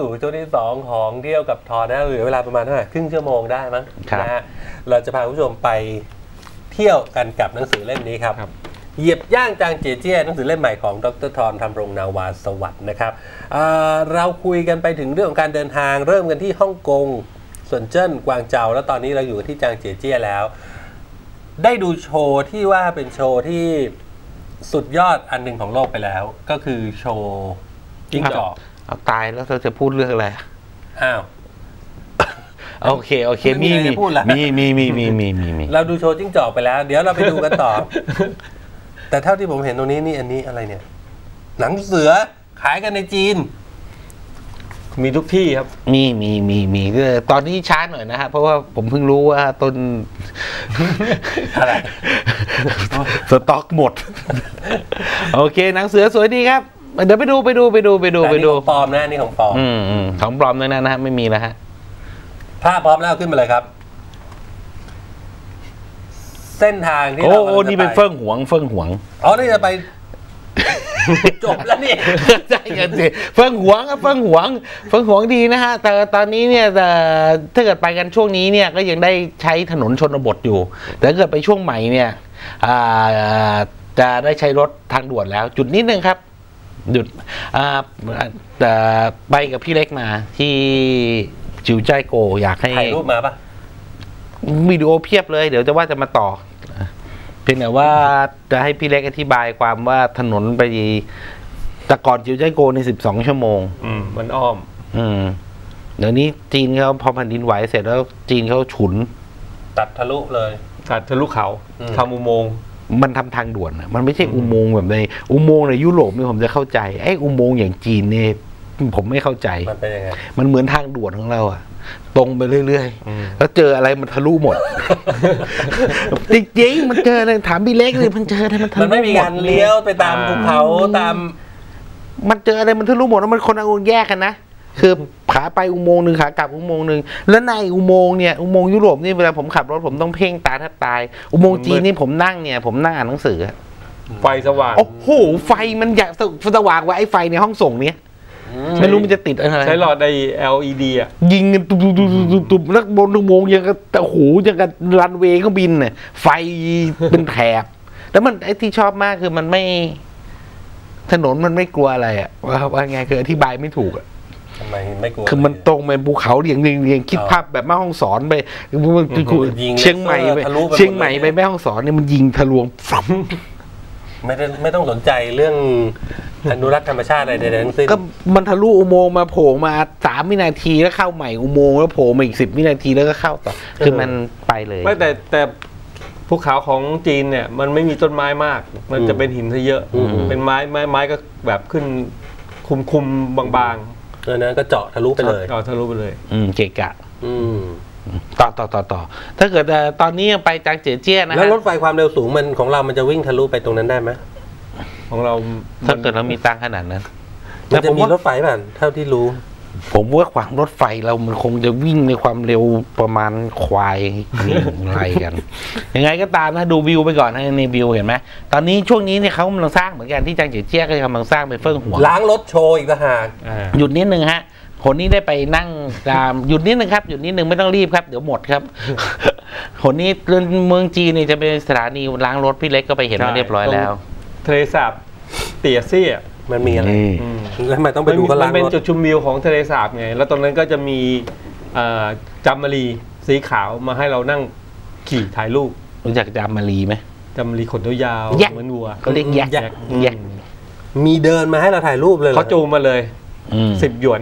กลับเข้าสู่ช่วงที่ 2 ของเที่ยวกับทอนะเหลือเวลาประมาณเท่าไหร่ครึ่งชั่วโมงได้มั้งครับนะฮะเราจะพาคุณผู้ชมไปเที่ยวกันกับหนังสือเล่มนี้ครับครับเหยียบย่างจางเจียเจี้ยหนังสือเล่มใหม่ของดรทรทำรงนาวาสวัสดิ์นะครับอ่าเราคุยกันไปถึงเรื่องของการเดินทาง เริ่มกันที่ฮ่องกงส่วนเจิ้นกวางเจาแล้วตอนนี้เราอยู่กันที่จางเจียเจี้ยแล้ว ได้ดูโชว์ที่ว่าเป็นโชว์ที่สุดยอดอันหนึ่งของโลกไปแล้ว ก็คือโชว์จิ้งจอก เอาตายแล้วเราจะพูดเรื่องอะไรอ้าวโอเคโอเคไม่มีมีอะไรมีจะพูดละมีมีมีมีมีมีมีเราดูโชว์จิ้งจอกไปแล้ว เดี๋ยวเราไปดูกันต่อ แต่เท่าที่ผมเห็นตรงนี้นี่อันนี้อะไรเนี่ย หนังเสือขายกันในจีน มีทุกที่ครับ มีมีมีมีก็ตอนนี้ช้าหน่อยนะฮะเพราะว่าผมเพิ่งรู้ว่าต้นอะไรสต็อกหมด โอเคหนังเสือสวยดีครับ เดี๋ยวไปดูไปดูไปดูไปดูไปอันนี้ดูของปลอมนะอันนี่ของปลอมอืมอืมของปลอมด้วยนะนะฮะไม่มีแล้วฮะภาพพร้อมแล้วขึ้นมาเลยครับ เส้นทางที่โอ้เราโอ้นี่เป็นเฟิ่งหวงเฟิ่งหวงอ๋อนี่จะไปจบแล้วนี่ใช่กันสิเฟิงหวงอะเฟิงหวงเฟิงหวงดีนะฮะ แต่ตอนนี้เนี่ยแต่ถ้าเกิดไปกันช่วงนี้เนี่ยก็ยังได้ใช้ถนนชนบทอยู่ แต่ถ้าเกิดไปช่วงใหม่เนี่ยอ่าจะได้ใช้รถทางด่วนแล้ว จุดนิดนึงครับ หยุดอ่าแต่ไปกับพี่เล็กมาที่จิวใจายโก อยากให้ถ่ายรูปมาปะวิดีโอเพียบเลย เดี๋ยวจะว่าจะมาต่อ เพียงแต่ว่าจะให้พี่เล็กอธิบายความว่าถนนไปแต่ก่อนจิวใจายโกในสิบสองชั่วโมง อืมมันอ้อม อืมเดี๋ยวนี้จีนเขาพอแผ่นดินไหวเสร็จแล้วจีนเขาฉุน ตัดทะลุเลย ตัดทะลุเขาอืมทำอุโมงค์ มันทำทางด่วนอะมันไม่ใช่อุโมงค์แบบในอุโมงค์ในยุโรปเนี่ยผมจะเข้าใจไอ้อุโมงค์อย่างจีนเนี่ยผมไม่เข้าใจ มันเป็นยังไง มันเหมือนทางด่วนของเราอะตรงไปเรื่อยอืมๆแล้วเจออะไรมันทะลุหมด จริงๆ มันเจออะไรถามพี่เล็กเลยมันเจออะไรมันทะลุมันไม่มีการหดเลี้ยวไปตามภูเขาตาม มันเจออะไรมันทะลุหมดแล้วมันคนละอุโมงค์แยกกันนะ คือขาไปอุโมงค์หนึ่งขากลับอุโมงค์หนึ่งแล้วในอุโมงค์เนี่ยอุโมงค์ยุโรปนี่เวลาผมขับรถผมต้องเพ่งตาแทบตาย อุโมงค์จีนนี่ผมนั่งเนี่ย ผมนั่งอ่านหนังสืออะไฟสว่างโอ้โหไฟมันอยากสว่างกว่าไอ้ไฟในห้องส่งเนี้ยไม่รู้มันจะติดอะไร ใช้หลอดไอ LED อะ ยิงกันตุบตุบตุบตุบตุบตุบแล้วบนอุโมงค์ยังกับโอ้โหยังกับรันเวย์เครื่องบินเนี่ยไฟเป็นแถบ แล้วมันไอ้ที่ชอบมากคือมันไม่ ถนนมันไม่กลัวอะไรอะว่าว่าไงคืออธิบายไม่ถูกอะ ทำไมไม่กลัวคือมันตรงเป็นภูเขาเรียงเรียงเรียงคิดอ๋อภาพแบบแม่ห้องสอนไปยิงเชียงใหม่ไปทะลุไปหมดเชียงใหม่เลยไปแม่ห้องสอนเนี่ยมันยิงทะลวงฟัมไม่ได้ไม่ต้องสนใจเรื่องอนุรักษ์ธรรมชาติอะไรใดๆทั้งสิ้นก็มันทะลุอุโมงค์มาโผล่มาสามวินาทีแล้วเข้าใหม่อุโมงค์แล้วโผล่มาอีกสิบวินาทีแล้วก็เข้าต่อคือมันไปเลยไม่แต่แต่ภูเขาของจีนเนี่ย มันไม่มีต้นไม้มาก มันจะเป็นหินซะเยอะอืมเป็นไม้ไม้ไม้ก็แบบขึ้นคุมคุมๆบาง เออนะก็เจาะทะลุๆไปเลยเอาทะลุไปเลย อืมเกะกะ อืมต่อต่อต่อต่อถ้าเกิดเอ่อตอนนี้ยังไปจางเจียเจี้ยนะแล้วฮะรถไฟความเร็วสูงมันของเรามันจะวิ่งทะลุไปตรงนั้นได้ไหมของเราถ้าเกิดเรามีตังค์ขนาดนั้นมันแต่จะผมมีว่ารถไฟป่ะเท่าที่รู้ ผมว่าขวางรถไฟเรามันคงจะวิ่งในความเร็วประมาณควายนี่อะไรกัน ยังไงก็ตามนะดูวิวไปก่อนนะในวิวเห็นไหมตอนนี้ช่วงนี้เนี่ยเขากำลังสร้างเหมือนกันที่จางเจียเจี้ยก็กำลังสร้างเป็นเฟิ่งหัวล้างรถโชว์อีกต่างหากอ่าหยุดนิดนึงฮะคนนี้ได้ไปนั่งตามหยุดนิดนึงครับหยุดนิดนึงไม่ต้องรีบครับ เดี๋ยวหมดครับคนนี้เมืองจีนเนี่ยจะเป็นสถานีล้างรถพี่เล็กก็ไปเห็นมาเรียบร้อยแล้วทะเลสาบเตียเซี่ย มันมีอะไรนี่อืมแล้วทำไมต้องไปดูก็มัล้างเป็นรถจุดชมวิวของทะเลสาบไง แล้วตรงนั้นก็จะมีเอ่อจำมารีสีขาวมาให้เรานั่งขี่ถ่ายรูปรู้จักจามมารีไหมจำมารีขนยาวๆแยกเหมือนวัวเขาเรียกแยกแยกแยกมีเดินมาให้เราถ่ายรูปเลยหรอเขาจูงมาเลยอืมสิบหยวน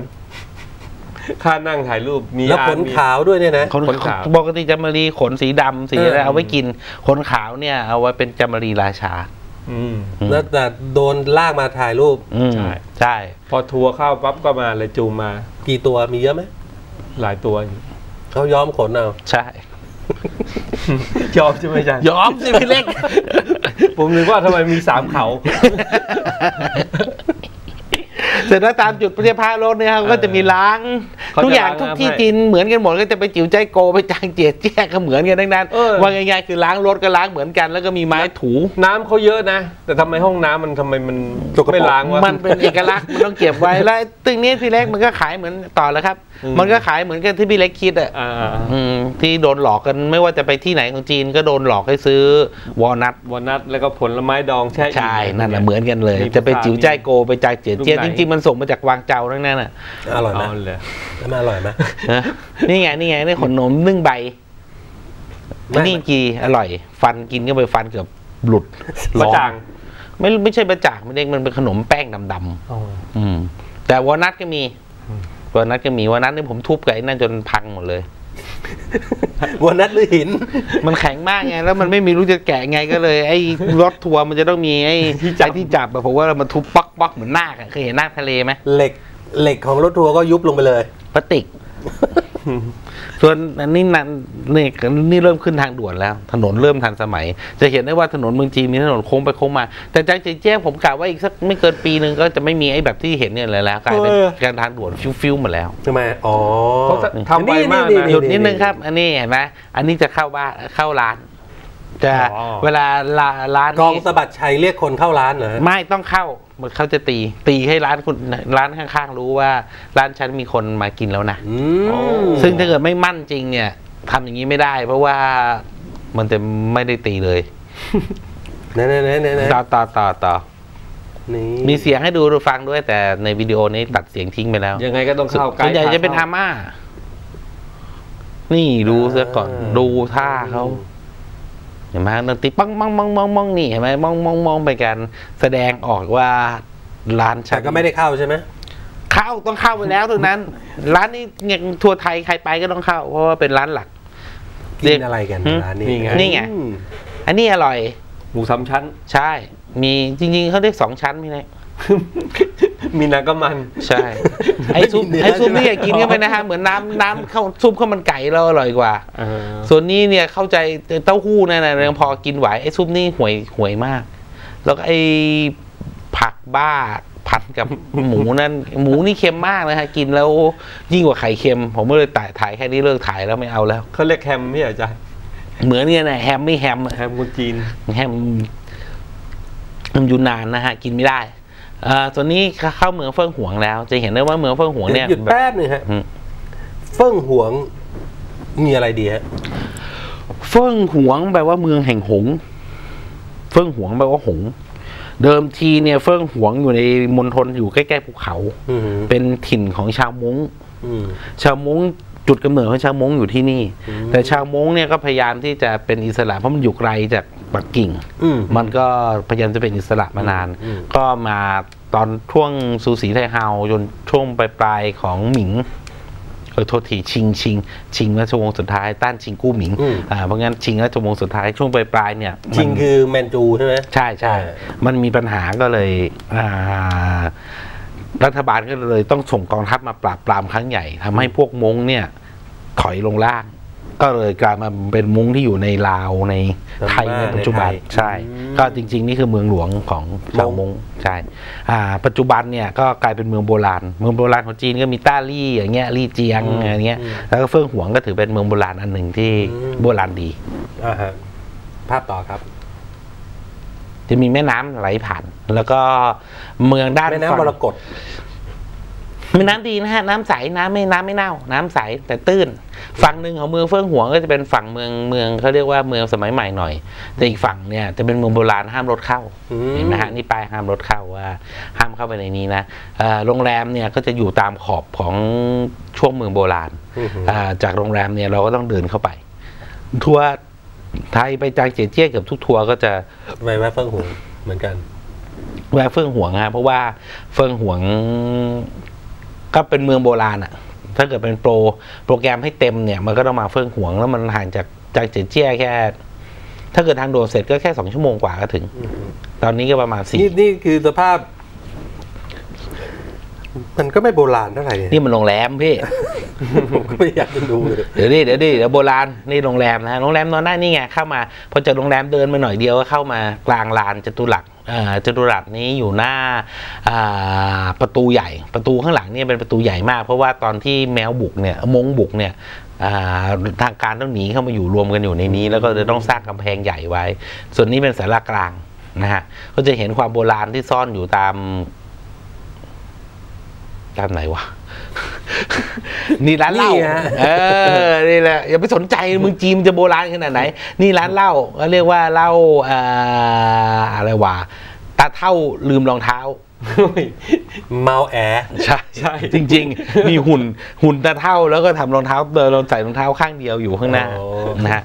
ค่านั่งถ่ายรูปมีแล้วขนมีขาวด้วยเนี่ยนะคนขนขาวปกติจามมารีขนสีดำสีอะไรเออเอาไว้กินขนขาวเนี่ยเอาไว้เป็นจามมารีราชาอืม แล้วแต่โดนลากมาถ่ายรูปอืมใช่ใช่ พอทัวร์เข้าปั๊บก็มาเลยจูงมา กี่ตัวมีเยอะไหมหลายตัวอยู่เขาย้อมขนเอาใช่ชอบใช่ไหมอาจารย์ยอมสิพี่เล็ก ผมนึกว่าทำไมมีสามเขา เสร็จแล้วตามจุดเทียบพารถเนี่ยเขาก็จะมีล้างเขาทุกอย่างจะล้างทุกที่ให้กินเหมือนกันหมดก็จะไปจิ๋วใจโกไปจางเจียดแจ้ก็เหมือนกันทั้งนั้นเออว่าง่ายๆคือล้างรถก็ล้างเหมือนกัน แล้วก็มีไม้ถู น้ำเขาเยอะนะ แต่ทำไมห้องน้ำมันทำไมมันสกปรกไม่ล้างวะมันเป็นเอกลักษณ์มันต้องเก็บไว้แล้วตึงนี้พี่เล็กมันก็ขายเหมือนต่อแล้วครับอื มมันก็ขายเหมือนกันที่พี่เล็กคิดอะอ่าอืมที่โดนหลอกกันไม่ว่าจะไปที่ไหนของจีนก็โดนหลอกให้ซื้อวอลนัทวอลนัทแล้วก็ผลไม้ดองแช่อิ่มใช่นั่นแหละเหมือนกันเลยมีจะไปจิ๋วใจายโกไปจากเจียเจียลูกไหนจริงๆมันส่งมาจากวางเจ้าทั้งนั้นอะอร่อยไหมเอาเลยแล้วมันอร่อยไหมฮะนี่ไงนี่ไงนี่ขนมนึ่งใบไม่อันนี้กีอร่อย ฟันกินก็ไปฟันเกือบหลุดมะจางไม่ไม่ใช่บะจ่างไม่เด้งมันเป็นขนมแป้งดำๆอืมแต่วอลนัทก็มี วอลนัทก็มีวอลนัทนี่ผมทุบกับไอ้นั่นจนพังหมดเลยวันนัดหรือหิน มันแข็งมากไงแล้วมันไม่มีรู้จะแกะไงก็เลยไอ้รถทัวร์มันจะต้องมีไอ้ที่จับที่จับอะผมว่ามันทุบปักปักเหมือนนาคอะเคยเห็นนาคทะเลไหมเหล็กเหล็กของรถทัวร์ก็ยุบลงไปเลยพลาสติก ส่วนอันนี้นั่นนี่นี่เริ่มขึ้นทางด่วนแล้ว ถนนเริ่มทันสมัย จะเห็นได้ว่าถนนเมืองจีนมีถนนโค้งไปโค้งมา แต่จางเจ๊เจ้ผมกะว่าอีกสักไม่เกินปีหนึ่งก็จะไม่มีไอ้แบบที่เห็นเนี่ยเลยแล้วกลายเป็นเออ การทางด่วนฟิวฟิวๆหมดแล้ว ทำไมอ๋อเขาทำไวมากนี่นะนี่หยุดนิดนึงครับ อันนี้เห็นไหมอันนี้จะเข้าบ้านเข้าร้าน จะอ๋อ เวลาลาร้านกองนี้สะบัดชัยเรียกคนเข้าร้านเหรอฮะไม่ต้องเข้า เขาจะตีตีให้ร้านคุณร้านข้างๆรู้ว่า ร้านฉันมีคนมากินแล้วนะอืโอ้มซึ่งถ้าเกิดไม่มั่นจริงเนี่ยทำอย่างนี้ไม่ได้ เพราะว่ามันจะไม่ได้ตีเลยไหนไหนไหนไหนไหนต่อต่อต่อต่อนี่มีเสียงให้ดูฟังด้วย แต่ในวิดีโอนี้ตัดเสียงทิ้งไปแล้ว ยังไงก็ต้องเข้าใกล้ส่วนใหญ่จะเป็นอาม่า นี่ดูซะก่อน ดูท่าเขา เห็นไหมดนตรีปังปังปังปังปังนี่เห็นไหมมองมองมองไปกันแสดงออกว่าร้านฉัแต่นก็ไม่ได้เข้าใช่ไหมเข้าต้องเข้าไปแล้วตรงนั้น ร้านนี้เนี่ยทัวร์ไทยใครไปก็ต้องเข้า เพราะว่าเป็นร้านหลักกินอะไรกันหืมร้านนี้นี่ไงนี่ไงอืมอันนี้อร่อย หมูสามชั้น ใช่ มีจริง ๆเขาเรียกสองชั้นพี่เล็ก มีน้ำก็มัน ใช่ ไอ้ซุปไอ้ซุปนี่อย่ากินกันไปนะฮะ เหมือนน้ำน้ำข้าวซุปข้าวมันไก่เราอร่อยกว่าเออส่วนนี้เนี่ยเข้าใจเต้าหู้นั่นนะยังพอกินไหว ไอ้ซุปนี่ห่วยห่วยมาก แล้วก็ไอ้ผักบ้าผัดกับหมูนั่นหมูนี่เค็มมากนะฮะ กินแล้วยิ่งกว่าไข่เค็ม ผมก็เลยถ่ายถ่ายแค่นี้เลิกถ่ายแล้วไม่เอาแล้วเขาเรียกแฮมไม่ใช่เหรอจ๊ะเหมือนเนี่ยนะแฮมไม่แฮมอะแฮมคนจีนแฮมมันอยู่นานนะฮะ กินไม่ได้อ่า ตัวนี้เข้าเมืองเฟิงหวงแล้ว จะเห็นได้ว่าเมืองเฟิงหวงเนี่ยหยุดแบบแป๊บหนึงฮะอืมเฟิ่งหวงมีอะไรดีฮะเฟิงหวงแปลว่าเมืองแห่งหงส์เฟิงหวงแปลว่าหงส์เดิมทีเนี่ยเฟิงหวงอยู่ในมณฑลอยู่ใกล้ๆภูเขาอืมเป็นถิ่นของชาวม้งอืมชาวม้ง จุดกำเนิดของชาวม้งอยู่ที่นี่อืมแต่ชาวม้งเนี่ยก็พยายามที่จะเป็นอิสระเพราะมันอยู่ไกลจากปักกิ่งอืมมันก็พยายามจะเป็นอิสระมานานอืมก็มาตอนช่วงซูสีไทเฮาจนช่วงปลายปลายๆของหมิงเออโทษทีชิงชิงชิงราชวงศ์สุดท้าย ต้านชิงกู้หมิงอืมอ่าเพราะงั้นชิงราชวงศ์สุดท้ายช่วงปลายปลายๆเนี่ยจริงมันคือแมนจูใช่ไหมใช่ใช่เออมันมีปัญหาก็เลยอ่า รัฐบาลก็เลยต้องส่งกองทัพมาปราบปรามครั้งใหญ่ทำให้พวกมงเนี่ยถอยลงล่าง ก็เลยกลายมาเป็นมุ้งที่อยู่ในลาวในไทยในปัจจุบันใช่ ก็จริง ๆ นี่คือเมืองหลวงของชาวมงใช่อ่าปัจจุบันเนี่ยก็กลายเป็นเมืองโบราณ เมืองโบราณของจีนก็มีต้าลี่อย่างเงี้ยลี่เจียงอย่างเงี้ยแล้วก็เฟิ่งหวงก็ถือเป็นเมืองโบราณอันหนึ่งที่โบราณดีอ่าฮะภาพต่อครับ จะมีแม่น้ำไหลผ่าน แล้วก็เมืองด้านแม่น้ำมฝั่งรกตแม่น้ำดีนะฮะน้ำใสน้ำไม่น้ำไม่เน่า น้ำใสแต่ตื้น ฝั่งหนึ่งของเมืองเฟื่องหวงก็จะเป็นฝั่งเมืองเมืองเขาเรียกว่าเมืองสมัยใหม่หน่อย แต่อีกฝั่งเนี่ยจะเป็นเมืองโบราณห้ามรถเข้าอืมเห็นไหมฮะนี่ป้ายห้ามรถเข้าว่าห้ามเข้าไปในนี้นะเอ่อโรงแรมเนี่ยก็จะอยู่ตามขอบของช่วงเมืองโบราณอืมอ่าจากโรงแรมเนี่ยเราก็ต้องเดินเข้าไป ทัวร์ไทยไปจางเจียเจี้ยเกือบทุกทัวร์ก็จะไปแวะเฟิ่งหวงเหมือนกัน แวะเฟื่องหวงฮะเพราะว่าเฟื่องหวงก็เป็นเมืองโบราณอะถ้าเกิดเป็นโปรโปรแกรมให้เต็มเนี่ย มันก็ต้องมาเฟื่องหวงแล้วมันห่างจากจากเจียเจี้ยแค่ ถ้าเกิดทางด่วนเสร็จก็แค่สองชั่วโมงกว่าก็ถึง ตอนนี้ก็ประมาณสี่นี่นี่คือสภาพ มันก็ไม่โบราณเท่าไหร่เนี่ยนี่มันโรงแรมพี่ผมก็ไม่อยากจะดูเลยเดี๋ยวดิเดี๋ยวดิเดี๋ยวโบราณนี่โรงแรมนะฮะโรงแรมนอนได้นี่ไงเข้ามาพอจากโรงแรมเดินมาหน่อยเดียวก็เข้ามากลางลานจตุรัสเอ่อจตุรัสนี้อยู่หน้าอ่าประตูใหญ่ประตูข้างหลังเนี่ยเป็นประตูใหญ่มาก เพราะว่าตอนที่แมวบุกเนี่ยมงบุกเนี่ยอ่าทางการต้องหนีเข้ามาอยู่รวมกันอยู่ในนี้ แล้วก็จะต้องสร้างกำแพงใหญ่ไว้ ส่วนนี้เป็นศาลากลางนะฮะก็จะเห็นความโบราณที่ซ่อนอยู่ตาม ตามไหนวะนี่ร้านเหล้านี่ฮะเออ นี่แหละ อย่าไปสนใจเมึงจีนจะโบราณขนาดไหน นี่ร้านเหล้าก็เรียกว่าเหล้าเอ่ออะไรวะ ตาเท่าลืมรองเท้า เมาแอ ใช่ใช่ จริง ๆ มีหุ่นหุ่นตาเท่าแล้วก็ทำรองเท้าเดินใส่รองเท้าข้างเดียวอยู่ข้างหน้าโอ้นะฮะ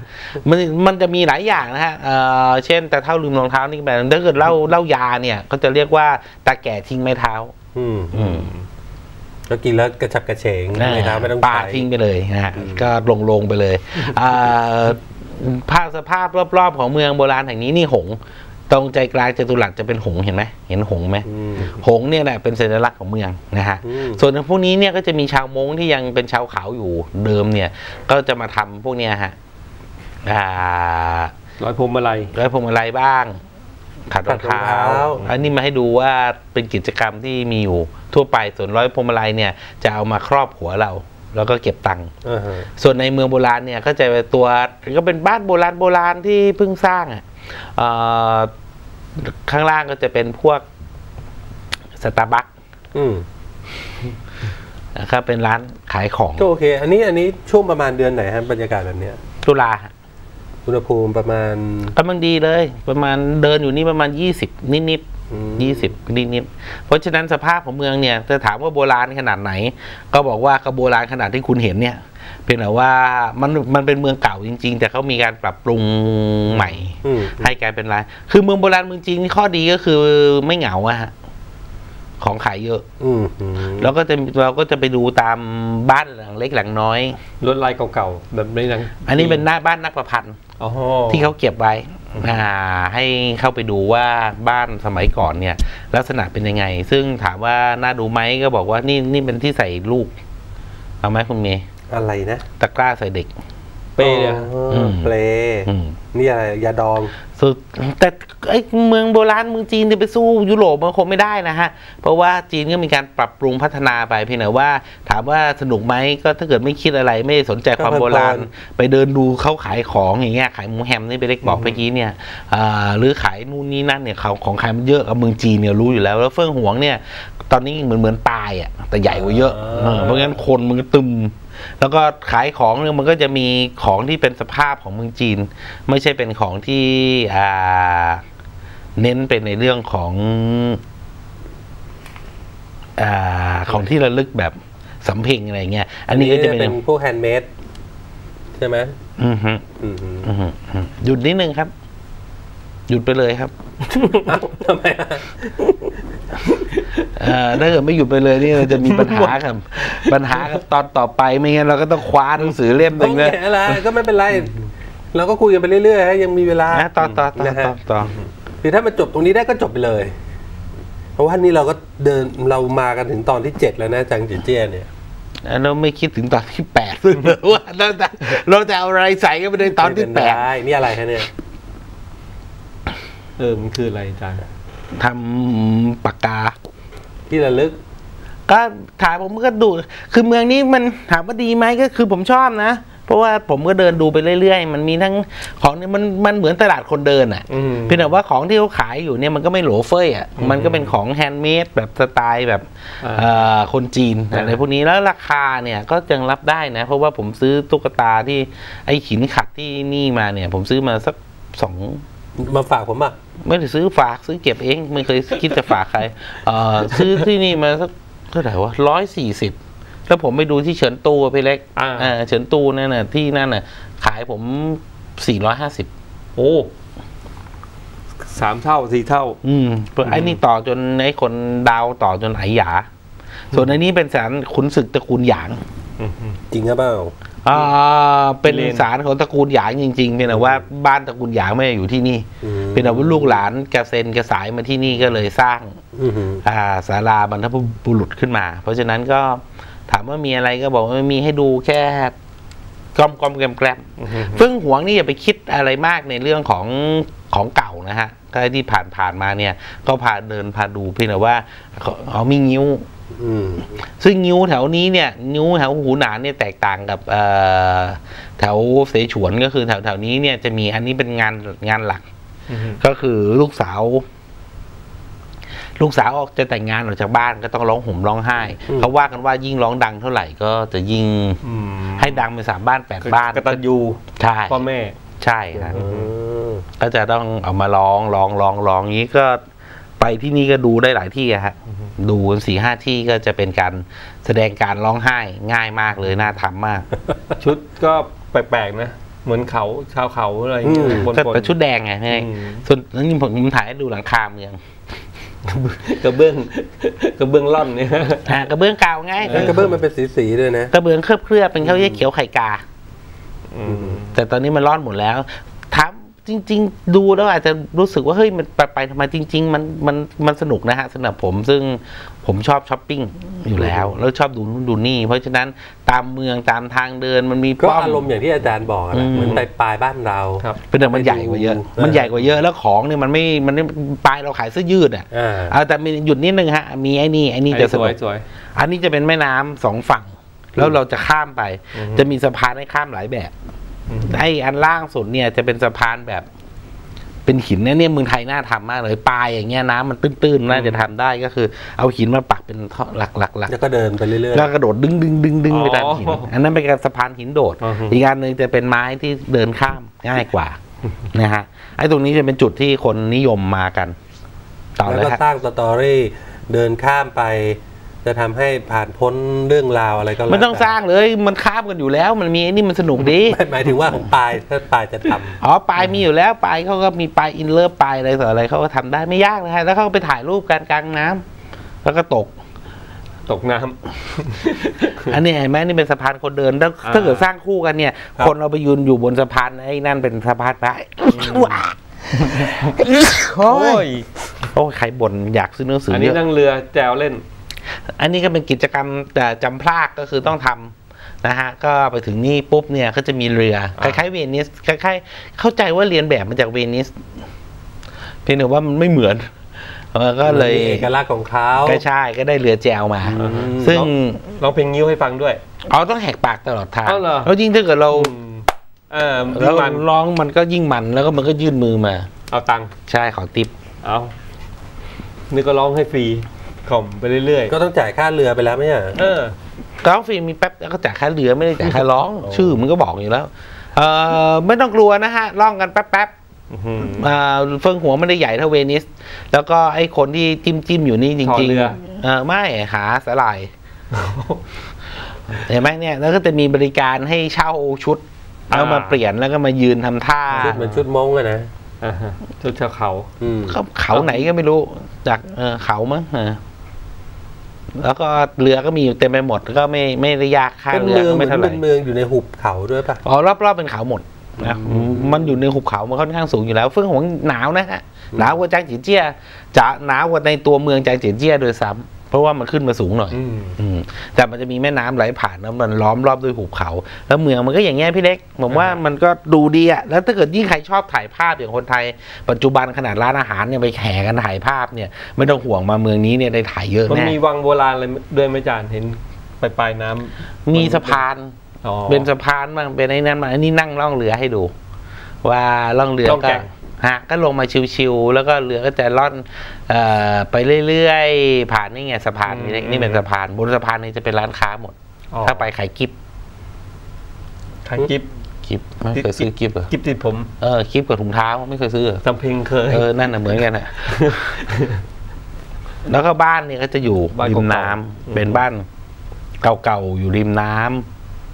มันมันจะมีหลายอย่างนะฮะเอ่อเช่นตาเท่าลืมรองเท้านี่แบบถ้าเกิดเหล้าเหล้ายาเนี่ย ก็จะเรียกว่าตาแก่ทิ้งไม้เท้า อืมอืม ก็กินแล้วกระฉับกระเฉงไม่ครับไม่ต้องปาใช้ทิ้งไปเลยนะฮะก็ลงลงๆไปเลยอ่าภาพสภาพรอบๆของเมืองโบราณแห่งนี้นี่หงส์ตรงใจกลางจตุรัสจะเป็นหงส์เห็นไหมเห็นหงส์ไหมอืมหงส์เนี่ยแหละเป็นสัญลักษณ์ของเมืองนะฮะอืมส่วนพวกนี้เนี่ยก็จะมีชาวมงที่ยังเป็นชาวเขาอยู่เดิมเนี่ย ก็จะมาทำพวกเนี้ยฮะอ่าร้อยพวงมาลัยร้อยพวงมาลัยบ้าง ขัดรองขัดรองเท้าเท้า อันนี้มาให้ดูว่าเป็นกิจกรรมที่มีอยู่ทั่วไปส่วนร้อยพวงมาลัยเนี่ยจะเอามาครอบหัวเรา แล้วก็เก็บตังค์อ่าฮะส่วนในเมืองโบราณเนี่ยก็จะเป็นตัวก็เป็นบ้านโบราณโบราณที่เพิ่งสร้างอะเอ่อข้างล่างก็จะเป็นพวกสตาร์บัคอืมนะครับเป็นร้านขายของก็โอเค อันนี้อันนี้ช่วงประมาณเดือนไหนฮะบรรยากาศแบบเนี้ยตุลา อุณหภูมิประมาณกำลังดีเลย ประมาณเดินอยู่นี่ประมาณยี่สิบนิดอืมๆยี่สิบนิดๆเพราะฉะนั้นสภาพของเมืองเนี่ยจะถามว่าโบราณขนาดไหน ก็บอกว่าก็โบราณขนาดที่คุณเห็นเนี่ยเพียงแต่ว่ามันมันเป็นเมืองเก่าจริง ๆ แต่เขามีการปรับปรุงใหม่อืมให้กลายเป็นร้านคือเมืองโบราณเมืองจีนนี่ข้อดีก็คือไม่เหงาอะฮะของขายเยอะ อืมอืมแล้วก็จะเราก็จะไปดูตามบ้านหลังเล็กหลังน้อยรถลายเก่าๆแบบในหนังอันนี้เป็นหน้าบ้านนักประพันธ์อ๋อที่เขาเก็บไว้อ่าให้เข้าไปดูว่าบ้านสมัยก่อนเนี่ย ลักษณะเป็นยังไง ซึ่งถามว่าน่าดูไหมก็บอกว่านี่นี่เป็นที่ใส่ลูกเอาไหมคุณเมย์อะไรนะตะกร้าใส่เด็กเป้เนี่ยอ๋ออมเปลอืมนี่อะไรยาดอง สุดแต่ไอ้เมืองโบราณเมืองจีนจะไปสู้ยุโรปมันคงไม่ได้นะฮะ เพราะว่าจีนก็มีการปรับปรุงพัฒนาไปเพียงแต่ว่า ถามว่าสนุกไหมก็ถ้าเกิดไม่คิดอะไรไม่สนใจความก็เพลินๆโบราณ ไปเดินดูเขาขายของอย่างเงี้ยขายหมูแฮมนี่ไปเล็กบอกเมื่อกี้เนี่ยอ่าหรือขายนู่นนี่นั่นเนี่ยเขาของขายมันเยอะกับเมืองจีนเนี่ยรู้อยู่แล้ว แล้วเฟื่องหวงเนี่ย ตอนนี้เหมือนเหมือนตายอะแต่ใหญ่กว่าเยอะเออเพราะงั้นคนมันก็ตึม แล้วก็ขายของเนี่ยมันก็จะมีของที่เป็นสภาพของเมืองจีน ไม่ใช่เป็นของที่อ่าเน้นเป็นในเรื่องของอ่าของที่ระลึกแบบสำเพ็งอะไรเงี้ย อันนี้ก็จะเป็นเป็นพวกแฮนด์เมดใช่ไหมอือฮึอืมอืมอือฮึอืมหยุดนิดนึงครับ หยุดไปเลยครับเอ้าทำไมอะเอ่อ ถ้าเกิดไม่หยุดไปเลยนี่เราจะมีปัญหาครับปัญหากับตอนต่อไปไม่งั้นเราก็ต้องคว้าหนังสือเล่มหต้อนึ่งงเลยแกะอะไรก็ไม่เป็นไรเราก็คุยกันไปเรื่อยๆฮะยังมีเวลานะต่อต่อต่อนะฮะต่อต่อคือถ้ามันจบตรงนี้ได้ก็จบไปเลย เพราะว่านี่เราก็เดินเรามากันถึงตอนที่เจ็ดแล้วนะจังเจียเจี้ยเนี่ยเราไม่คิดถึงตอนที่แปดซึ่งว่าเราจะเราจะเอาอะไรใส่กันไปในตอนที่ไม่แปเป็ดไรนี่อะไรคะเนี่ยเออมันคืออะไรอาจารย์ ทำปากกา ที่ระลึก ก็ถามผมก็ดู คือเมืองนี้มันถามว่าดีไหมก็คือผมชอบนะ เพราะว่าผมก็เดินดูไปเรื่อย ๆ มันมีทั้งของเนี่ยมันมันเหมือนตลาดคนเดินอะอืมเพียงแต่ว่าของที่เขาขายอยู่เนี่ยมันก็ไม่โหลเฟยอะมันก็เป็นของแฮนด์เมดแบบสไตล์แบบอ่าเอ่อคนจีนอ่าอะไรพวกนี้แล้วราคาเนี่ยก็ยังรับได้นะ เพราะว่าผมซื้อตุ๊กตาที่ไอ้หินขัดที่นี่มาเนี่ย ผมซื้อมาสักสอง มาฝากผมอะไม่ได้ซื้อฝากซื้อเก็บเอง ไม่เคยคิดจะฝากใคร เอ่อซื้อที่นี่มาสักเท่าไหร่วะร้อยสี่สิบแล้วผมไปดูที่เฉินตูอะพี่เล็กอ่าเออเฉินตูนั่นน่ะที่นั่นน่ะ ขายผมสี่ร้อยห้าสิบโอ้สามเท่าสี่เท่า อืมไอ้นี่ต่อจนไอ้คนดาวต่อจนไหหยา ส่วนอันนี้เป็นสารขุนศึกตระกูลหยางจริงหรือเปล่า อ่าเป็นเลนสารของตระกูลหยางจริงๆเพียงแต่ว่าบ้านตระกูลหยางไม่ได้อยู่ที่นี่อืมเป็นแต่ว่าลูกหลานกระเซ็นกระสายมาที่นี่ก็เลยสร้างอือหืออ่าศาลาบรรพบุรุษขึ้นมา เพราะฉะนั้นก็ถามว่ามีอะไรก็บอกว่าไม่มีให้ดูแค่กลมกลมๆแกรมแกรมๆซึ่งหวงนี่อย่าไปคิดอะไรมากในเรื่องของของเก่านะฮะก็ที่ผ่านผ่านๆมาเนี่ย ก็พาเดินพาดูเพียงแต่ว่าเขาเขามีงิ้วอืม ซึ่งนิ้วแถวนี้เนี่ยนิ้วแถวหูหนานเนี่ยแตกต่างกับเอ่อแถวเสฉวนก็คือแถวแถวนี้เนี่ยจะมีอันนี้เป็นงานงานหลัก ก็คือลูกสาว ลูกสาวออกจะแต่งงานออกจากบ้านก็ต้องร้องห่มร้องไห้อืมเขาว่ากันว่ายิ่งร้องดังเท่าไหร่ก็จะยิ่งให้ดังเป็นสามบ้านแปดบ้านกตัญญูใช่พ่อแม่ ใช่ครับอืมก็จะต้องเอามาร้องร้องร้องร้องอย่างนี้ก็ ไปที่นี่ก็ดูได้หลายที่อะฮะดูสี่ห้าที่ก็จะเป็นการแสดงการร้องไห้ง่ายมากเลยน่าทำมาก ชุดก็แปลกๆนะเหมือนเขาชาวเขาอะไรอย่างเงี้ยอืมบนแต่บนแต่ชุดแดงไงใช่อืมส่วนนั้นผมผมถ่ายให้ดูหลังคาเมืองกระเบื้องกระเบื้องล่อนเนี่ยอ่ากระเบื้องเก่าไงแล้วกระเบื้องมันเป็นสีๆด้วยนะกระเบื้องเคลือบเคลือบๆเป็นข้าวเเขียวไข่กาอืมแต่ตอนนี้มันรอดหมดแล้วถาม จริง ๆ ดูแล้วอาจจะรู้สึกว่าเฮ้ยมันไปไปทำไมจริง ๆ มันมันมันสนุกนะฮะสำหรับผมซึ่งผมชอบช้อปปิ้งอยู่แล้ว แล้วชอบดูนู่นดูนี่ เพราะฉะนั้นตามเมืองตามทางเดินมันมีก็ป้อมอารมณ์อย่างที่อาจารย์บอกอะอืนะมเหมือนไปปลายบ้านเราครับเป็นแต่มันใหญ่กว่าเยอะไปดูมันใหญ่กว่าเยอะแล้วของเนี่ยมันไม่มันไม่ปลายเราขายเสื้อยืดอะอ่าเอาแต่มีหยุดนิดนึงฮะมีไอ้นี่ไอ้นี่จะสสนุวยกสวยอันนี้จะเป็นแม่น้ำสองฝั่งแล้วเราจะข้ามไปอือฮึจะมีสะพานให้ข้ามหลายแบบอืม ไอ้อันล่างสุดเนี่ยจะเป็นสะพานแบบ เป็นหินนะเนี่ยเมืองไทยน่าทำมากเลยปลายอย่างเงี้ยน้ำมันตื้นๆน่าจะทำได้ก็คือ เอาหินมาปักเป็นท่อหลักๆหลักแล้วก็เดินไปเรื่อยแล้วกระโดดดึงดึงดึงดึงอ๋อไปตามหินอันนั้นเป็นการสะพานหินโดดอือฮึอีกอันหนึ่งจะเป็นไม้ที่เดินข้ามง่ายกว่านะฮะไอ้ตรงนี้จะเป็นจุดที่คนนิยมมากันต่อๆแล้วเลยก็ฮะสร้างสตอรี่เดินข้ามไป จะทำให้ผ่านพ้นเรื่องราวอะไรก็แล้วไม่ต้องสร้างเลยมันข้ามกันอยู่แล้ว มันมีไอ้นี่มันสนุกดีไม่หมายถึงว่าของปลายถ้าปลายจะทำอ๋อปลายมีอยู่แล้วปลายเขาก็มีปลายอินเลิฟปลายอะไรต่ออะไรเขาก็ทำได้ไม่ยากนะฮะแล้วเขาก็ไปถ่ายรูปกันกลางน้ำแล้วก็ตกตกน้ำอันนี้เห็นไหมนี่เป็นสะพานคนเดิน ถ้าอ่าถ้าเกิดสร้างคู่กันเนี่ยครับคนเราไปยืนอยู่บนสะพานไอ้นั่นเป็นสะพานพระว้าโอ้โอ้ยยโอ้ยใครบ่นอยากซื้อหนังสืออันเยนี้อะนั่งเรือแจวเล่น อันนี้ก็เป็นกิจกรรมแต่จำพลากก็คือต้องทำนะฮะก็ไปถึงนี่ปุ๊บเนี่ยก็จะมีเรือคอ่าล้ายๆเวนิสคล้ายๆเข้าใจว่าเรียนแบบมาจากเวนิสเพียงแต่ว่ามันไม่เหมือนเออก็เลยมีเอกลักษณ์ของเขาก็ใช่ก็ได้เรือแจวมาอืมซึ่งร้องเพลงนิ้วให้ฟังด้วยเอาต้องแหกปากตลอดทางเอาเหรอแล้วยิ่งถ้าเกิดเราอืมเออแล้วมันร้องมันก็ยิ่งมันแล้วก็มันก็ยื่นมือมา เอาตังค์ใช่ขอติปเอานี่ก็ร้องให้ฟรี ข่มไปเรื่อยก็ต้องจ่ายค่าเรือไปแล้วไหมอะๆเออร้องฟรีมีแป๊บแล้วก็จ่ายค่าเรือไม่ได้จ่ายค่าร้องอ๋อชื่อมันก็บอกอยู่แล้ว เออไม่ต้องกลัวนะฮะร้องกันแป๊บๆอื้อหืออ่าเฟืองหัวไม่ได้ใหญ่เท่าเวนิส แล้วก็ไอ้คนที่จิ้มจิ้มๆอยู่นี่จถอดริงเรือ ๆเออไม่หาสลาย เห็นไหมเนี่ยแล้วก็จะมีบริการให้เช่าชุดแล้วมาเปลี่ยนแล้วก็มายืนทำท่าชุดเหมือนชุดมงอะนะอ่าฮะชุดชาวเขา อืมเขาเขาไหนก็ไม่รู้จากเออเขามั้งเออ แล้วก็เรือก็มีอยู่เต็มไปหมดก็ไม่ไม่ได้ยากค่าเป็นเรือเมืองก็เหมืไม่อนเท่าไหร่เป็นเมืองอยู่ในหุบเขาด้วยป่ะ อ๋อรอบๆเป็นเขาหมดนะมันอยู่ในหุบเขามันค่อนข้างสูงอยู่แล้วเฟื่องหวงหนาวนะฮะหนาวกว่าจางจีเจี้ยจะหนาวกว่าในตัวเมืองจางจีเจี้ยโดยซ้ำ เพราะว่ามันขึ้นมาสูงหน่อยอืมอืมแต่มันจะมีแม่น้ำไหลผ่านแล้วมันล้อมรอบด้วยหุบเขา แล้วเมืองมันก็อย่างเงี้ยพี่เล็กผมว่ามันก็ดูดีอะแล้วถ้าเกิดยิ่งใครชอบถ่ายภาพอย่างคนไทย ปัจจุบันขนาดร้านอาหารเนี่ยไปแข่กันถ่ายภาพเนี่ยไม่ต้องห่วงมาเมืองนี้เนี่ยได้ถ่ายเยอะมันแน่มีวังโบราณอะไรด้วยไหมจานเห็นไปปลายน้ำมีสะพานอ๋อเป็นสะพานบ้างเป็นไอ้นั่นมาอันนี้นั่งล่องเรือให้ดู ว่าล่องเรือล่องก็แก่ง ฮะก็ลงมาชิวๆแล้วก็เรือก็จะล่อนเอ่อไปเรื่อยๆ ผ่านนี่ไงสะพานนี่นี่เป็นสะพาน บนสะพานนี่จะเป็นร้านค้าหมดอ๋อถ้าไปขายกิฟต์ขายกิฟกิฟต์ไม่เคยซื้อกิฟต์เหรอกิฟติดผมเออกิฟต์กับถุงเท้าไม่เคยซื้อเหรอจำเพลงเคยเออนั่นน่ะเหมือนกันอะแล้วก็บ้านเนี่ยก็จะอยู่บ้านริมเก่าๆน้ำอืมเป็นบ้านเก่าๆอยู่ริมน้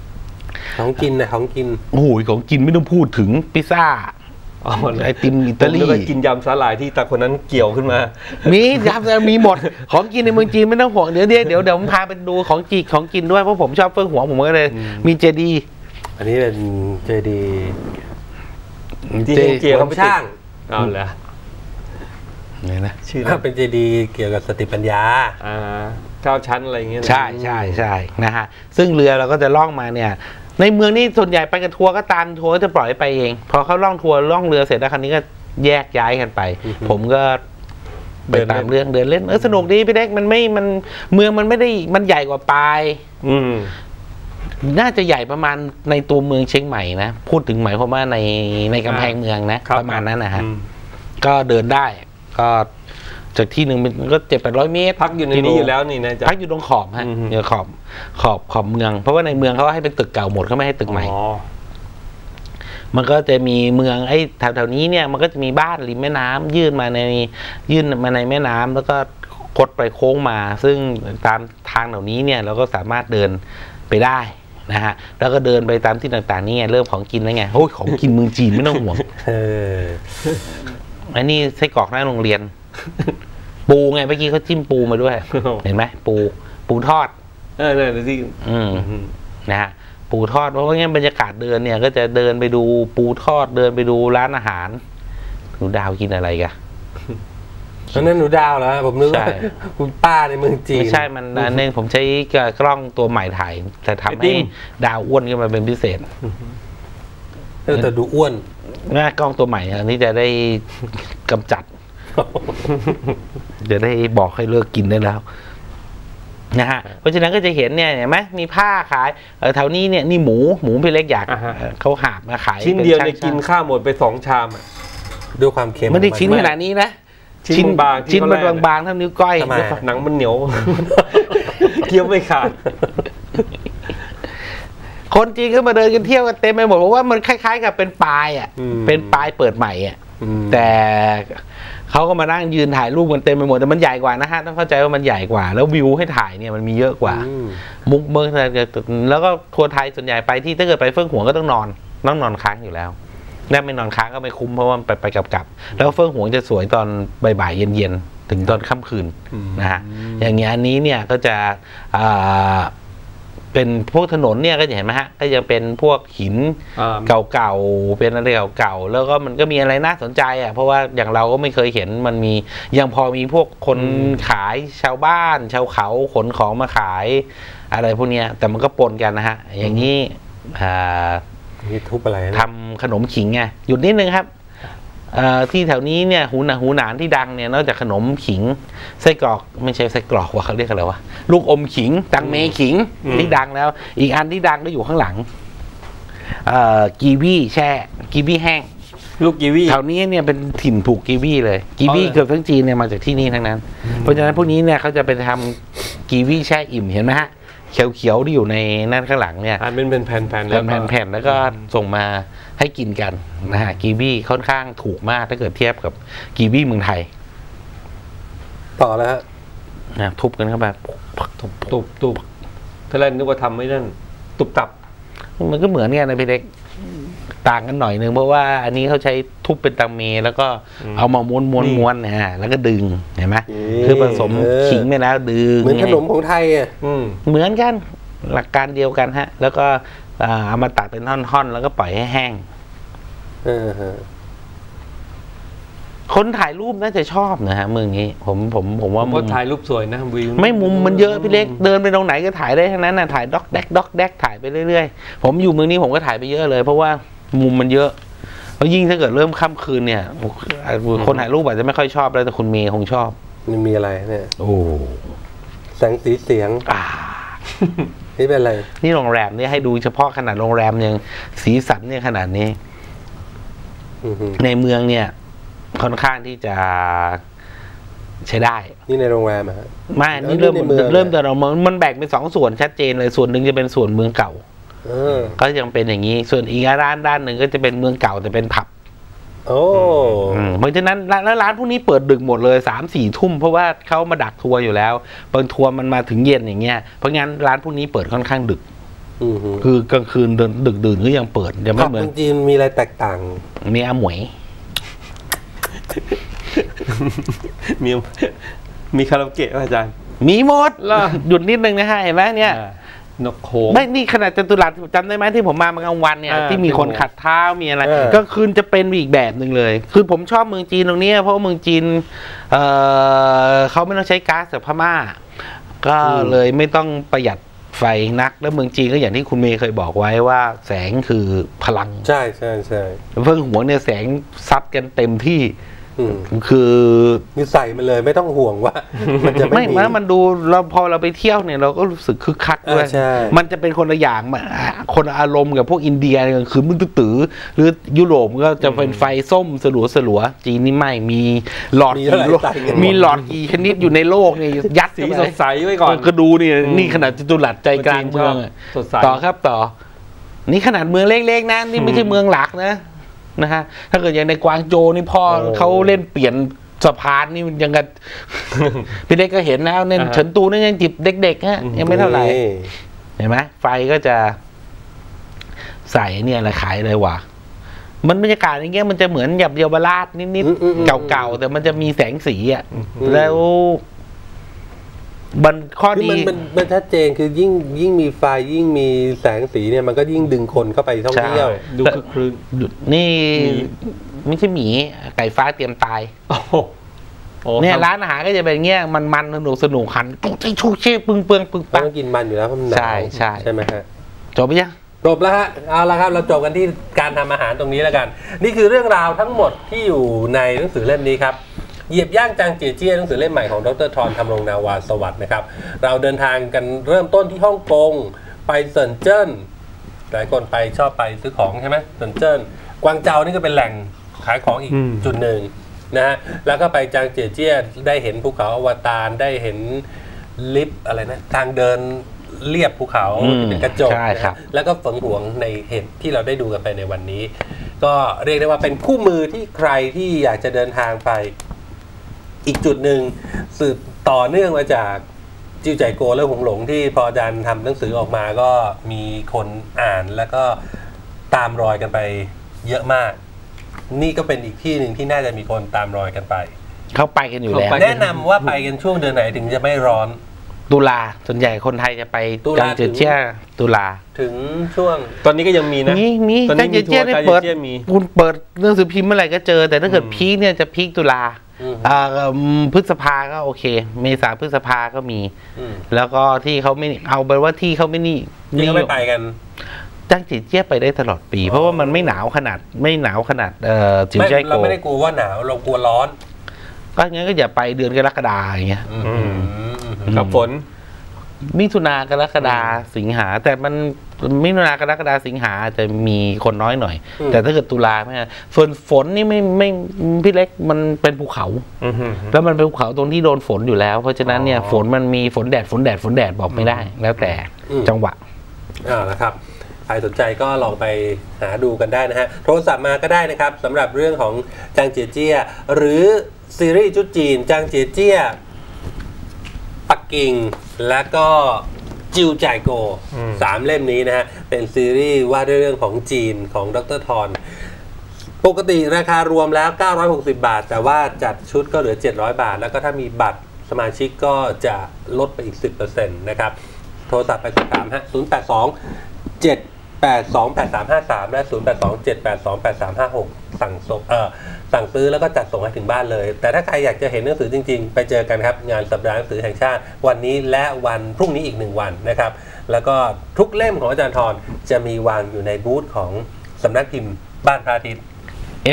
ำของกินนะของกินโอ้โหของกินไม่ต้องพูดถึงพิซซ่าอ๋อ ไอติมอิผตามลีนึกว่ากินยำสาหร่ายที่ตาคนนั้นเกี่ยวขึ้นมา มียับมีหมด ของกินในเมืองจีนไม่ต้องห่วงเดี๋ยวเดี๋ยวเดี๋ยวเดี๋ยวผมพาไปดูของจีของกินด้วยเพราะผมชอบเฟื่องหัวผมก็เลยอืมมีเจดีย์อันนี้เป็นเจดีย์ที่เจเฮงเจียเขาไปติดช่างเอาเหรอเนี่ยนะชื่ออะไรถ้าเป็นเจดีย์เกี่ยวกับสติปัญญาอ่าเก้าชั้นอะไรอย่างเงี้ยนะใช่ใช่ใช่นะฮะซึ่งเรือเราก็จะล่องมาเนี่ย ในเมืองนี่ส่วนใหญ่ไปกับทัวร์ก็ตามทัวร์ก็จะปล่อยให้ไปเอง พอเขาล่องทัวร์ล่องเรือเสร็จแล้วคราวนี้ก็แยกย้ายกันไป ผมก็ไปตามเรื่องเดินเล่นเออสนุกดีพี่เด็กมันไม่มันเมืองมันไม่ได้มันใหญ่กว่าปลายอืมน่าจะใหญ่ประมาณในตัวเมืองเชียงใหม่นะพูดถึงหมายความว่าในในกำแพงเมืองนะครับประมาณนั้นนะฮะอืมก็เดินได้ ก็ จากที่หนึ่งมันก็เจ็ดแปดร้อยเมตรพักอยู่ในนี้อยู่แล้วนี่นะจ๊ะพักอยู่ตรงขอบฮะอืมอยู่ขอบขอบขอบเมือง เพราะว่าในเมืองเขาให้เป็นตึกเก่าหมดเขาไม่ให้ตึกใหม่อ๋อมันก็จะมีเมืองไอ้แถวๆนี้เนี่ยมันก็จะมีบ้านริมแม่น้ำยื่นมาในยื่นมาในแม่น้ำแล้วก็คดไปโค้งมา ซึ่งตามทางเหล่านี้เนี่ยเราก็สามารถเดินไปได้นะฮะแล้วก็เดินไปตามที่ต่างๆนี่ไงเริ่มของกินแล้วไงโอ้ยของกินเมืองจีนไม่ต้องห่วงเอออันนี้ไส้กรอกหน้าโรงเรียน ปูไงเมื่อกี้เขาจิ้มปูมาด้วย เห็นไหมปู ปูทอด เออเนี่ยที่อืมอืมนะฮะปูทอดเพราะว่างั้นบรรยากาศเดินเนี่ย ก็จะเดินไปดูปูทอดเดินไปดูร้านอาหารหนูดาวกินอะไรกันตอนนั้นหนูดาวแล้วผมนึกว่าใช่คุณป้าในเมืองจีนไม่ใช่มันอันนึงผมใช้กล้องตัวใหม่ถ่ายแต่ทำไอติให้มดาวอ้วนขึ้นมาเป็นพิเศษเออแต่ดูอ้วนนะกล้องตัวใหม่อันนี้จะได้กำจัด จะได้บอกให้เลิกกินได้แล้วนะฮะเพราะฉะนั้นก็จะเห็นเนี่ยเห็นไหมมีผ้าขายเออแถวนี้เนี่ยนี่หมูหมูพี่เล็กอยากอ่าฮะเออเขาหาบมาขายชิ้นป็เดียวช่างเนี่ยกินๆข้าวหมดไปสองชามอะด้วยความเค็มไม่ได้ของชิ้นมัขนาดนี้นะชิ้นบางๆที่ชิ้นมันเขาแลกบางๆเท่านิ้วก้อยทำไมหนังมันเหนียวเคี้ยวไม่ขาดคนจีนก็มาเดินกันเที่ยวกันเต็มไปหมดเพราะว่ามันคล้ายๆ กับเป็นปลายอะอืมเป็นปลายเปิดใหม่อะอืมแต่ เขาก็มานั่งยืนถ่ายรูปกันเต็มไปหมดแต่มันใหญ่กว่านะฮะต้องเข้าใจว่ามันใหญ่กว่า แล้ววิวให้ถ่ายเนี่ยมันมีเยอะกว่าอืมมุกเมืองแล้วก็ทัวร์ไทยส่วนใหญ่ไปที่ถ้าเกิดไปเฟื่องหวงก็ต้องนอนต้องนอนค้างอยู่แล้วถ้าไม่นอนค้างก็ไม่คุ้มเพราะว่ามันไปไปกลับกลับๆแล้วเฟื่องหวงจะสวยตอนบ่ายๆเย็นๆถึงตอนค่ำคืนนะฮะอย่างเงี้ยอันนี้เนี่ยก็จะอ่า เป็นพวกถนนเนี่ยก็จะเห็นไหมฮะก็จะเป็นพวกหินอ่าเก่าๆเป็นอะไรเก่าๆแล้วก็มันก็มีอะไรน่าสนใจอะเพราะว่าอย่างเราก็ไม่เคยเห็นมันมียังพอมีพวกคนขายชาวบ้าน ชาวเขาขนของมาขายอะไรพวกเนี้ยแต่มันก็ปนกันนะฮะอย่างนี้อ่านี่ทุบอะไรนะทำขนมขิงไงหยุดนิดนึงครับเอ่อ ที่แถวนี้เนี่ยหูหนาหูหนานที่ดังเนี่ยนอกจากขนมขิงไส้กรอกไม่ใช่ไส้กรอกว่าเขาเรียกอะไรวะลูกอมขิง ตังเมขิงอืมที่ดังแล้ว อีกอันที่ดังก็อยู่ข้างหลังเอ่อกีวีแช่กีวีแห้งลูกกีวีแถวนี้เนี่ยเป็นถิ่นปลูกกีวีเลยกีวีอ๋อเหรอเกือบทั้งจีนเนี่ยมาจากที่นี่ทั้งนั้น เพราะฉะนั้นพวกนี้เนี่ยเขาจะไปทำกีวีแช่อิ่มเห็นไหมฮะ เขียวๆที่อยู่ในนั่นข้างหลังเนี่ยอ่านเป็นเป็นแผ่นๆแผ่นแผ่นๆแล้วก็ส่งมาให้กินกันนะฮะกีวีค่อนข้างถูกมากถ้าเกิดเทียบกับกีวีเมืองไทย ต่อแล้วฮะนะทุบกันเข้าไปตุบตุบตุบถ้าแรกนึกว่าทำไม่นั่นตุบตับ มันก็เหมือนกันนะพี่เล็ก ต่างกันหน่อยนึงเพราะว่าอันนี้เขาใช้ทุบเป็นตังเม แล้วก็อืมเอามาม้วนม้วนนี่ม้วนนะฮะแล้วก็ดึงเห็นไหมนี่คือผสมเออขิงไปแล้วดึงเหมือนขนมของไทยอะอืมเหมือนกันหลักการเดียวกันฮะ แล้วก็อ่าเอามาตัดเป็นท่อนๆ แล้วก็ปล่อยให้แห้งเออฮะคนถ่ายรูปน่าจะชอบนะฮะเมืองนี้ ผมผมผมว่าผมมุว่ามถ่ายรูปสวยนะวิวไม่มุมมันเยอะพี่เล็กเดินไปตรงไหนก็ถ่ายได้ทั้งนั้นนะถ่ายด็อกแดกด็อกแดกถ่ายไปเรื่อยๆ ผมอยู่เมืองนี้ผมก็ถ่ายไปเยอะเลยเพราะว่า มุมมันเยอะแล้วยิ่งถ้าเกิดเริ่มค่ำคืนเนี่ยคนถ่ายรูปอาจจะไม่ค่อยชอบแล้วแต่คุณเมย์คงชอบนี่มีอะไรเนี่ย โอ้แสงสีเสียงอ่านี่เป็นอะไร นี่โรงแรมเนี่ยให้ดูเฉพาะขนาดโรงแรมยังสีสันเนี่ยขนาดนี้อือหือในเมืองเนี่ย ค่อนข้างที่จะใช้ได้ นี่ในโรงแรมอะฮะไม่แล้วนี่เริ่มในเมืองเริ่มแต่เรามันมันแบ่งเป็นสองส่วนชัดเจนเลยส่วนหนึ่งจะเป็นส่วนเมืองเก่าเออ ก็ยังเป็นอย่างนี้ ส่วนอีกร้านด้านหนึ่งก็จะเป็นเมืองเก่าแต่เป็นผับโอ้อืมเพราะฉะนั้นร้านแล้วร้านพวกนี้เปิดดึกหมดเลยสามสี่ทุ่มเพราะว่าเขามาดักทัวร์อยู่แล้วบางทัวร์มันมาถึงเย็นอย่างเงี้ยเพราะงั้นร้านพวกนี้เปิดค่อนข้างดึกอือหือคือกลางคืนเดินดึกดื่นก็ยังเปิดยังผัไม่บเหมือนเมืองจีนมีอะไรแตกต่าง มีอาหมวย มีมีคาราโอเกะป่ะอาจารย์ มีหมดเหรอหยุดนิดนึงนะฮะเห็นไหมเนี่ยอ่า นกโขงไม่นี่ขนาดจตุรัสจำได้ไหมที่ผมมาเมื่อกลางวันเนี่ย อ่าที่มีคนที่ผมขัดเท้ามีอะไรเออ ก็คืนจะเป็นอีกแบบหนึ่งเลย คือผมชอบเมืองจีนตรงเนี้ยเพราะว่าเมืองจีนเออเขาไม่ต้องใช้ก๊าซจากพม่า ก็เลยไม่ต้องประหยัดไฟนัก แล้วเมืองจีนก็อย่างที่คุณเมย์เคยบอกไว้ว่า แสงคือพลัง ใช่ใช่ใช่ เพิ่งหวงเนี่ยแสงซัดกันเต็มที่ อืมคือนี่ใส่มาเลยไม่ต้องห่วงว่า มันจะไม่ไม่มีมามันดูเราพอเราไปเที่ยวเนี่ย เราก็รู้สึกคึกคักด้วยอ่าใช่มันจะเป็นคนละอย่างมาคนละอารมณ์กับพวกอินเดียกลางคืนมึงตื้อๆหรือยุโรปก็จะเป็นไฟส้มสลัวสลัวๆจีนนี่ไม่มีหลอดมีกี่เท่าไหร่โลกใส่กันหมดมีหลอดกี่ชนิดอยู่ในโลกเนี่ยยัดสีเข้าสไปดใสไว้ก่อนก็ดูนี่อืมนี่ขนาดจตุรัสใจกลางเมืองอะสดใสต่อครับต่อ นี่ขนาดเมืองเล็กๆนะนี่ไม่ใช่เมืองหลักนะ นะฮะ ถ้าเกิดอย่างในกวางโจวนี่พ่อโอ้เขาเล่นเปลี่ยนสะพานนี่มันยังกับพี่เล็กก็เห็นแล้วเนี่ยอ่าฮะเฉินตูนั่นยังจิบเด็กๆฮะอืมยังไม่เท่าไหร่นี่เห็นไหมไฟก็จะใส่เนี่ยอะไรขายเลยว่ะมันบรรยากาศอย่างเงี้ยมันจะเหมือนหยับเยาวราชนิดอืมอืมอืมๆเก่าๆแต่มันจะมีแสงสีอะอืมแล้ว มันข้อคือดีมันมันมันชัดเจนคือยิ่งยิ่งมีไฟยิ่งมีแสงสีเนี่ยมันก็ยิ่งดึงคนเข้าไปท่องเที่ยวดูคึกครื้นนี่มีไม่ใช่หมีไก่ฟ้าเตรียมตายโอ้โหโอ้เนี่ยทำร้านอาหารก็จะเป็นเงี้ยมันมันสนุกสนุกหันตุ๊กติ๊กชุกเช่ปึ้งเปืองปึ้งต้ปังองกินมันอยู่แล้วเพราะมันหนาวใช่ใช่ใช่ไหมฮะจบไปยังจบแล้วฮะเอาละครับเราจบกันที่การทำอาหารตรงนี้แล้วกัน นี่คือเรื่องราวทั้งหมดที่อยู่ในหนังสือเล่มนี้ครับ เหยียบย่างจางเจียเจี้ยหนังสือเล่มใหม่ของดรทรทำรงนาวาสวัสดิ์นะครับ เราเดินทางกันเริ่มต้นที่ฮ่องกงไปเซินเจิ้นหลายคนไปชอบไปซื้อของใช่ไหมเซินเจิ้นกวางเจานี่ก็เป็นแหล่งขายของอีกอืมจุดหนึ่งนะฮะแล้วก็ไปจางเจียเจี้ยได้เห็นภูเขาอวตารได้เห็นลิฟต์อะไรนะทางเดินเรียบภูเขาอืมที่เป็นกระจกใช่ครับนะแล้วก็ฝังหวงในเหตุที่เราได้ดูกันไปในวันนี้ ก็เรียกได้ว่าเป็นคู่มือที่ใครที่อยากจะเดินทางไป อีกจุดหนึ่งสืบต่อเนื่องมาจากจิวใจโกและหงหลงที่พออาจารย์ทำหนังสือออกมาก็มีคนอ่านแล้วก็ตามรอยกันไปเยอะมาก นี่ก็เป็นอีกที่หนึ่งที่น่าจะมีคนตามรอยกันไป เขาไปกันอยู่แล้วเขาไปแนะนำว่าไปกันช่วงเดือนไหนถึงจะไม่ร้อน ตุลาส่วนใหญ่คนไทยจะไปตุลาจางเจียเจี้ยตุลาถึงช่วง ตอนนี้ก็ยังมีนะมีมีตอนจานี้งมีเจียทัเจี้วยร์ได้จางเปิดเจียมีคุณเปิดหนังสือพิมพ์เมื่อไหร่ก็เจอ แต่ถ้าเกิดอืมพีคเนี่ยจะพีคตุลา อืมอ่าอืมพฤษภาก็โอเค เมษาพฤษภาก็มีอืมแล้วก็ที่เขาไม่เอาไปว่าที่เขาไม่นี่ที่เขาไม่ไปกันจางเจียเจี้ยไปได้ตลอดปี เพราะว่ามันไม่หนาวขนาดไม่หนาวขนาดเอ่อจิวไม่ใจโกเราไม่ได้กลัวว่าหนาวเรากลัวร้อน ก็งั้นก็อย่าไปเดือนกรกฎาอย่างเงี้ยอืมกับฝนมิถุนากรกฎาสิงหาแต่มัน มิถุนากรกฎาสิงหาอาจจะมีคนน้อยหน่อยอืมแต่ถ้าเกิดตุลาไม่ส่วนฝนนี่ไม่ไม่พี่เล็กมันเป็นภูเขาอือหือแล้วมันเป็นภูเขาตรงที่โดนฝนอยู่แล้ว เพราะฉะนั้นเนี่ยอ๋อฝนมันมีฝนแดดฝนแดดฝนแดดบอกไม่ได้ แล้วแต่อืมจังหวะอ่านะครับใครสนใจก็ลองไปหาดูกันได้นะฮะ โทรศัพท์มาก็ได้นะครับสำหรับเรื่องของจางเจียเจี้ยหรือซีรีส์ชุดจีนจางเจียเจี้ยปักกิ่งและก็ จิวจ่ายโกอืมสามเล่มนี้นะฮะ เป็นซีรีส์ว่าด้วยเรื่องของจีนของดรทรปกติราคารวมแล้ว 960 บาท แต่ว่าจัดชุดก็เหลือ 700 บาท แล้วก็ถ้ามีบัตรสมาชิกก็จะลดไปอีก 10%นะครับ โทรศัพท์ไปสอบถามฮะ 082 782 8353 และ 082 782 8356 สั่งส่งเอ่อสั่งซื้อแล้วก็จัดส่งให้ถึงบ้านเลย แต่ถ้าใครอยากจะเห็นหนังสือจริง ๆ ไปเจอกันครับ งานสัปดาห์หนังสือแห่งชาติ วันนี้และวันพรุ่งนี้อีกหนึ่งวันนะครับ แล้วก็ทุกเล่มของอาจารย์ทรจะมีวางอยู่ในบูธของสำนักพิมพ์บ้านพระอาทิตย์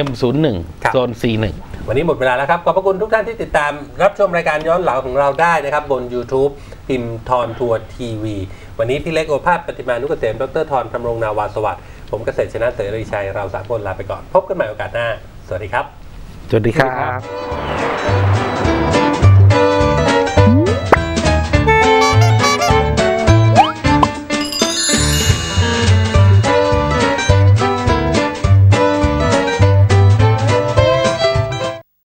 M01 ครับโซน C1 วันนี้หมดเวลาแล้วครับ ขอบพระคุณทุกท่านที่ติดตามรับชมรายการย้อนหลังของเราได้นะครับ บน YouTube พิมพ์ทอนทัวร์ทีวี วันนี้พี่เล็กโอภาสปฏิมานุกเกษมดรทรทำรงนาวาสวัสดิ์ ผมเกษตรชนะเสรีชัยเราสามคนลาไปก่อน พบกันใหม่โอกาสหน้า สวัสดีครับ สวัสดีครับ